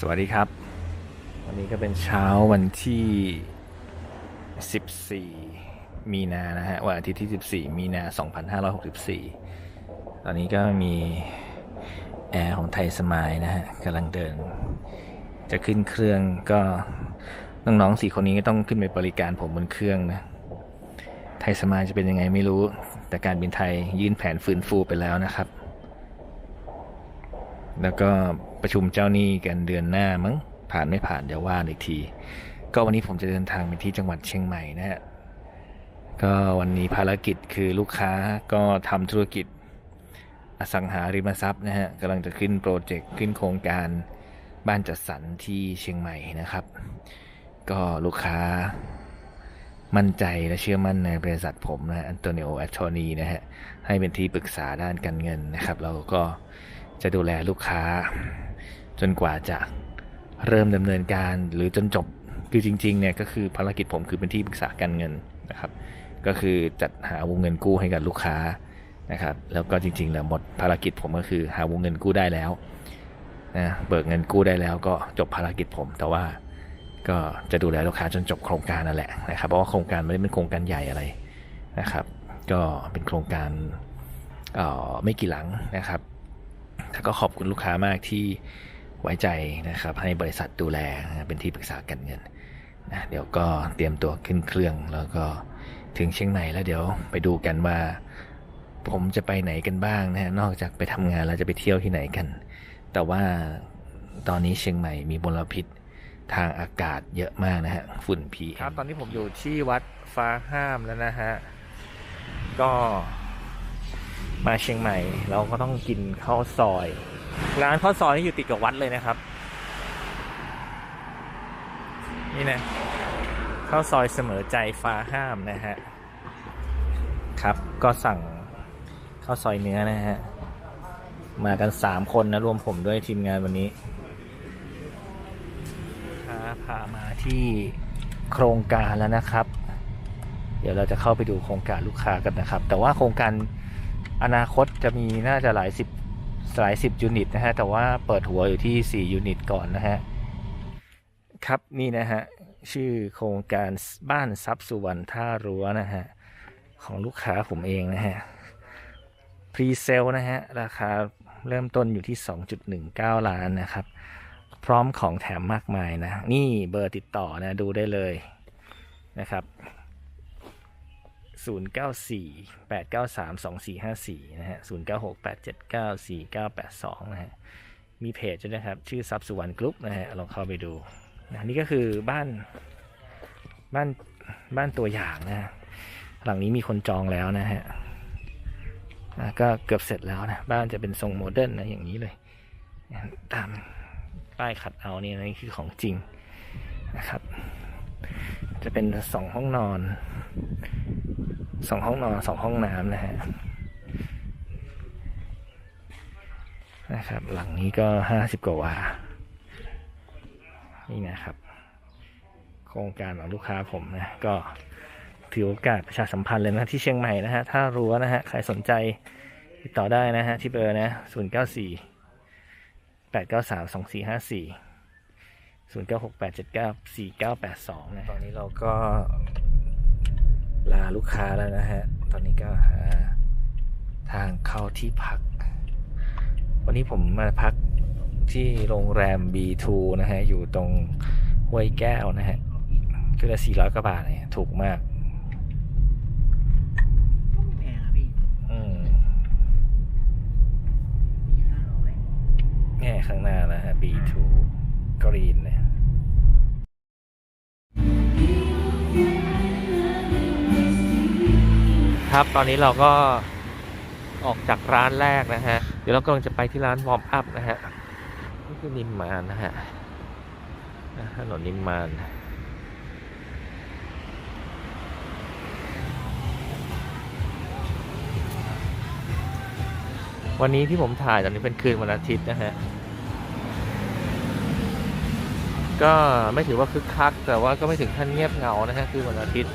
สวัสดีครับ วันนี้ก็เป็นเช้าวันที่ 14 มีนานะฮะวันอาทิตย์ที่ 14 มีนา 2564 ตอนนี้ก็มีแอร์ของไทยสมายนะฮะกำลังเดิน จะขึ้นเครื่องก็น้องๆสี่คนนี้ก็ต้องขึ้นไปบริการผมบนเครื่องนะไทยสมายจะเป็นยังไงไม่รู้ แต่การบินไทยยื่นแผนฟื้นฟูไปแล้วนะครับ แล้วก็ประชุมเจ้าหนี้กันเดือนหน้ามั้งผ่านไม่ผ่านเดี๋ยวว่าอีกที ก็วันนี้ผมจะเดินทางไปที่จังหวัดเชียงใหม่นะฮะก็วันนี้ภารกิจคือลูกค้าก็ทำธุรกิจอสังหาริมทรัพย์นะฮะกำลังจะขึ้นโปรเจกต์ขึ้นโครงการบ้านจัดสรรที่เชียงใหม่นะครับ ก็ลูกค้ามั่นใจและเชื่อมั่นในบริษัทผมนะอันโตนิโอแอตโทนีนะฮะให้เป็นที่ปรึกษาด้านการเงินนะครับ เราก็ จะดูแลลูกค้า จนกว่าจะเริ่มดำเนินการหรือจนจบคือจริงๆเนี่ยก็คือภารกิจผมคือเป็นที่ปรึกษาการเงินนะครับ ก็คือจัดหาวงเงินกู้ให้กับลูกค้านะครับ แล้วก็จริงๆแล้วหมดภารกิจผมก็คือหาวงเงินกู้ได้แล้วนะเบิกเงินกู้ได้แล้วก็จบภารกิจผม แต่ว่าก็จะดูแลลูกค้าจนจบโครงการนั่นแหละนะครับเพราะว่าโครงการไม่ได้เป็นโครงการใหญ่อะไรนะครับ ก็เป็นโครงการอ่อไม่กี่หลังนะครับ แล้วก็ขอบคุณลูกค้ามากที่ไว้ใจนะครับ ให้บริษัทดูแลเป็นที่ปรึกษาการเงินนะเดี๋ยวก็เตรียมตัวขึ้นเครื่องแล้วก็ถึงเชียงใหม่แล้วเดี๋ยวไปดูกันว่า ผมจะไปไหนกันบ้างนะฮะนอกจากไปทำงานแล้วจะไปเที่ยวที่ไหนกัน แต่ว่าตอนนี้เชียงใหม่มีมลพิษทางอากาศเยอะมากนะฮะฝุ่นพีครับตอนนี้ผมอยู่ที่วัดฟ้าห้ามแล้วนะฮะก็ มาเชียงใหม่ เราก็ต้องกินข้าวซอย ร้านข้าวซอยนี่อยู่ติดกับวัดเลยนะครับ นี่นะข้าวซอยเสมอใจฟ้าห้ามนะฮะครับก็สั่งข้าวซอยเนื้อนะฮะมากันสามคนนะรวมผมด้วยทีมงานวันนี้พาพามาที่โครงการแล้วนะครับ เดี๋ยวเราจะเข้าไปดูโครงการลูกค้ากันนะครับ แต่ว่าโครงการ อนาคตจะมีน่าจะหลายสิบหลายสิบยูนิตนะฮะ แต่ว่าเปิดหัวอยู่ที่4ยูนิตก่อนนะฮะ ครับนี่นะฮะ ชื่อโครงการบ้านทรัพย์สุวรรณท่ารั้วนะฮะ ของลูกค้าผมเองนะฮะ พรีเซลนะฮะ ราคาเริ่มต้นอยู่ที่ 2.19 ล้านนะครับ พร้อมของแถมมากมายนะ นี่เบอร์ติดต่อนะ ดูได้เลยนะครับ 094 893 2454 นะฮะ 096 879 4982 นะฮะ มีเพจด้วยนะครับ ชื่อซับสุวรรณกรุ๊ปนะฮะ ลองเข้าไปดูนะนี่ก็คือบ้านบ้านบ้านตัวอย่างนะฮะหลังนี้มีคนจองแล้วนะฮะนะก็เกือบเสร็จแล้วนะ บ้านจะเป็นทรงโมเดิร์นนะอย่างนี้เลย ตามป้ายขัดเอาเนี่ยนี่คือของจริงนะครับ จะเป็นสองห้องนอน สองห้องนอนสองห้องน้ำนะฮะนะครับ หลังนี้ก็ห้าสิบกว่าวา นี่นะครับ โครงการของลูกค้าผมนะ ก็ถือโอกาสประชาสัมพันธ์เลยนะที่เชียงใหม่นะฮะ ถ้ารั้นะฮะ ใครสนใจติดต่อได้นะฮะ ที่เบอร์นะศูนย์เก้าสี่แปดเก้าสามสองสี่ห้าสี่ศูนย์เก้าหกแปดเจ็ดเก้าสี่เก้าแปดสองนะตอนนี้เราก็ ลาลูกค้าแล้วนะฮะ ตอนนี้ก็หาทางเข้าที่พัก วันนี้ผมมาพักที่โรงแรม B2 นะฮะ อยู่ตรงห้วยแก้วนะฮะ คือละ400กว่าบาทเนี่ยถูกมากแพงอะพี่อืมมีห้าร้อยแง่ข้างหน้านะฮะ B2 กรีนเนี่ย ครับ ตอนนี้เราก็ออกจากร้านแรกนะฮะ เดี๋ยวเรากำลังจะไปที่ร้านวอร์มอัพนะฮะ นี่คือนิมมานนะฮะถนนนิมมานวันนี้ที่ผมถ่ายตอนนี้เป็นคืนวันอาทิตย์นะฮะ ก็ไม่ถือว่าคึกคัก แต่ว่าก็ไม่ถึงขั้นเงียบเหงานะฮะ คือวันอาทิตย์